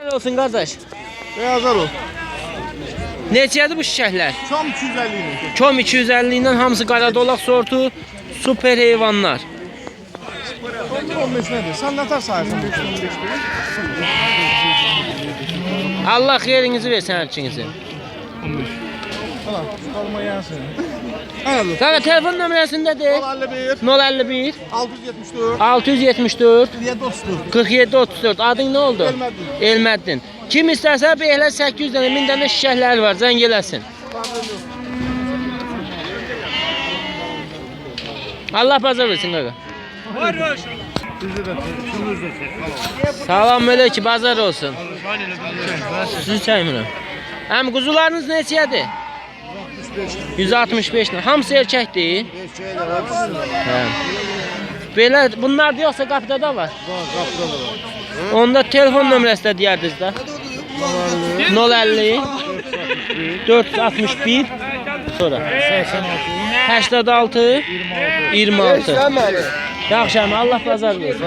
Helal olsun qardaş. Beyazlar o. Neçədir bu şişəklər? Tam 250 ile. Çom 250 ilə hamısı qara dolaq sortu, super heyvanlar. 15 nedir? Sen ne tar sayarsan? 5 15 değil. Allah xeyrinizi versin hər ikinizi. Hala, kalma yansın. Anladım. Qaqa telefon nömrəsindədir. 51, 051 674, 674 7 30. 47 34. Adın nə oldu? Elməddin. Elməddin. Kim istərsə belə 800 dənə, 1000 dənə şişəklər var. Zəng eləsin. Allah bazar versin de. Şunuz da çek. Salam əleykum, bazar olsun. Sizi çəkmirəm. Həm quzularınız neçədir? 165 nə? Hamısı. Şeyler hepsi. Hə. Belə bunlar da yoxsa qapıda da var. Onda telefon nömrəsi də deyərdiniz də. 050 461 sonra 86 26 26 Yaxşı Allah bazar versin.